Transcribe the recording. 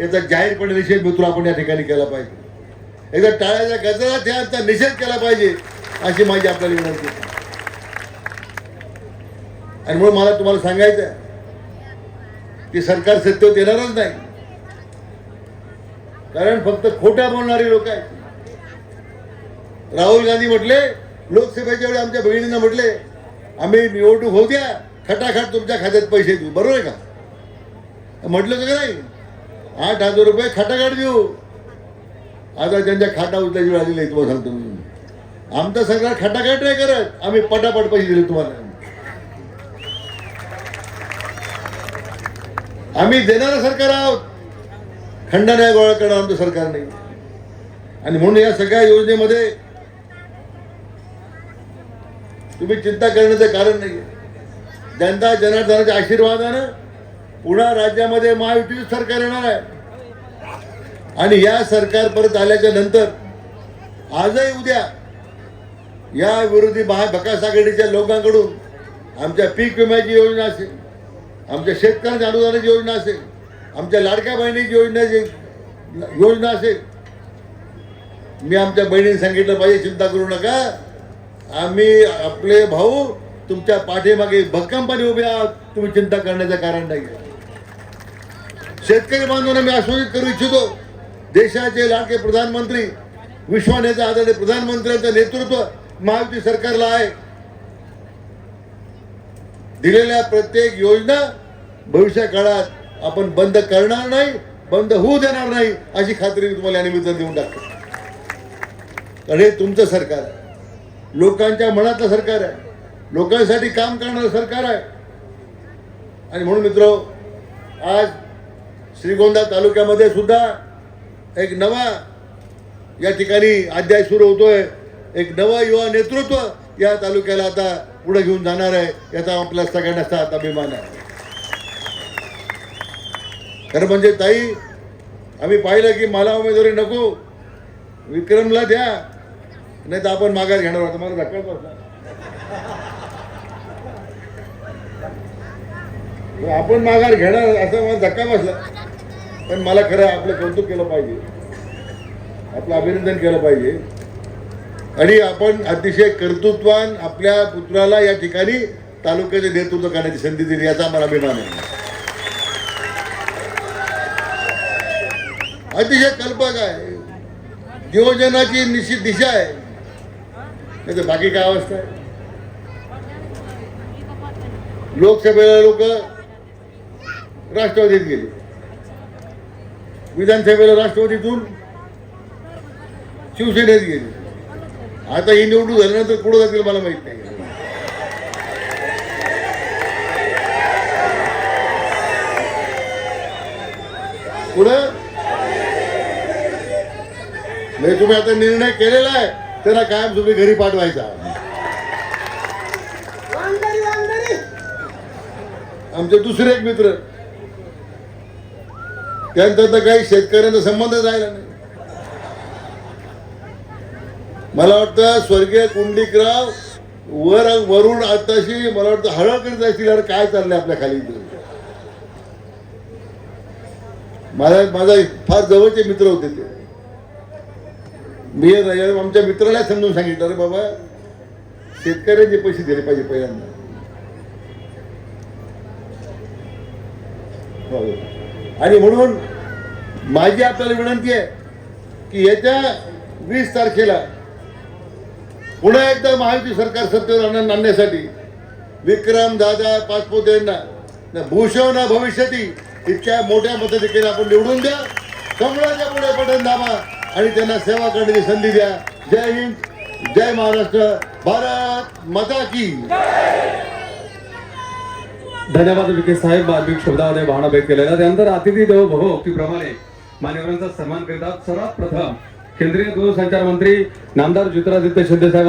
याचा जाहीरपणे निषेध मित्र आपण या ठिकाणी केला पाहिजे. एकदा टाळ्याच्या गजरात यांचा निषेध केला पाहिजे अशी माहिती आपल्याला विनंती आणि म्हणून मला तुम्हाला सांगायचं आहे की सरकार सत्तेवर येणारच नाही. कारण फक्त खोट्या बोलणारे लोक आहेत. राहुल गांधी म्हटले लोकसभेच्या वेळी आमच्या बहिणींना म्हटले आम्ही निवडणूक होऊ द्या खटाखट तुमच्या खात्यात पैसे देऊ. बरोबर आहे का? म्हटलं का नाही. आठ हजार रुपये खटाखट देऊ. आता त्यांच्या खाटा उचलायची वेळ आलेली तुम्हाला सांगतो मी. आमचा सरकार खटाखट नाही करत. आम्ही पटापट पैसे दिले तुम्हाला. आम्ही देणारं सरकार आहोत. खंड नाही गोळा करणार आमचं सरकार नाही. आणि म्हणून या सगळ्या योजनेमध्ये तुम्ही चिंता करण्याचं कारण नाही. जनता जनार्दनाच्या आशीर्वादानं पुन्हा राज्यामध्ये महायुतीचं सरकार येणार आहे. आणि या सरकार परत आल्याच्यानंतर आजही उद्या या विरोधी महाभकास आघाडीच्या लोकांकडून आमच्या पीक विम्याची योजना असेल आमच्या शेतकऱ्यांच्या अनुदानाची योजना असेल आमच्या लाडक्या बहिणीची योजनाची योजना असेल. मी आमच्या बहिणीने सांगितलं पाहिजे चिंता करू नका. आम्ही आपले भाऊ तुमच्या पाठीमागे भक्कमपणे उभे आहात. तुम्ही चिंता करण्याचं कारण नाही. शेतकरी बांधवांना मी आश्वासित करू इच्छितो. देशाचे लाडके प्रधानमंत्री विश्वानेता आदरणीय प्रधानमंत्र्यांचं नेतृत्व महायुती सरकारला आहे. दिलेल्या प्रत्येक योजना भविष्य काळात आपण बंद करणार नाही बंद होऊ देणार नाही अशी खात्री मी तुम्हाला या देऊन टाकतो. कारण हे तुमचं सरकार आहे. लोकांच्या मनातलं सरकार आहे. लोकांसाठी काम करणारं सरकार आहे. आणि म्हणून मित्र आज श्रीगोंदा तालुक्यामध्ये सुद्धा एक नवा या ठिकाणी अध्याय सुरू होतोय. एक नवा युवा नेतृत्व या तालुक्याला आता पुढे घेऊन जाणार आहे याचा आपल्या सगळ्यांना साथ अभिमान आहे. खरं म्हणजे ताई आम्ही पाहिलं की मला उमेदवारी नको विक्रमला द्या नाही तर आपण माघार घेणार होता मला धक्का बसला. आपण माघार घेणार असं मला धक्का बसला. पण मला खरं आपलं कौतुक केलं पाहिजे. आपलं अभिनंदन केलं पाहिजे. आणि आपण अतिशय कर्तृत्वान आपल्या पुत्राला या ठिकाणी तालुक्याचे नेतृत्व करण्याची संधी दिली याचा मला अभिमान आहे. अतिशय कल्पक आहे. नियोजनाची निश्चित दिशा आहे. नाही तर बाकी काय अवस्था आहे? लोकसभेला लोक राष्ट्रवादीत गेले. विधानसभेला राष्ट्रवादीतून शिवसेनेत गेले. आता ही निवडणूक झाल्यानंतर पुढे जातील मला माहीत नाही. पुढं? म्हणजे तुम्ही आता निर्णय केलेला आहे त्यांना कायम तुम्ही घरी पाठवायचा. आमचे दुसरे एक मित्र त्यांचा तर काही शेतकऱ्यांचा संबंध राहिला नाही. मला वाटतं स्वर्गीय कुंडलिकराव वर वरून आताशी मला वाटतं हळद करीत असतील अरे काय चाललंय आपल्या खाली माझा माझा फार जवळचे मित्र होते ते. मी आमच्या मित्राला समजून सांगितलं अरे बाबा शेतकऱ्यांचे पैसे दिले पाहिजे पहिल्यांदा. हो. आणि म्हणून माझी आपल्याला विनंती आहे की येत्या वीस तारखेला पुन्हा एकदा महायुती सरकार सत्तेवर आणण्यासाठी विक्रम दादा पाचपोते यांना न ना भविष्यती इतक्या मोठ्या पद्धतीने आपण निवडून द्या. कमळाच्या पुढे पटन दाबा आणि त्यांना सेवा करण्याची संधी द्या. जय हिंद जय महाराष्ट्र भारत मता की धन्यवाद विखे साहेब बाल्मिक शब्दामध्ये भावना व्यक्त केलेल्या त्यानंतर अतिथी देव भव प्रमाणे मान्यवरांचा सन्मान करतात सर्वात प्रथम केंद्रीय दूरसंचार मंत्री नामदार ज्योतिरादित्य शिंदे साहेब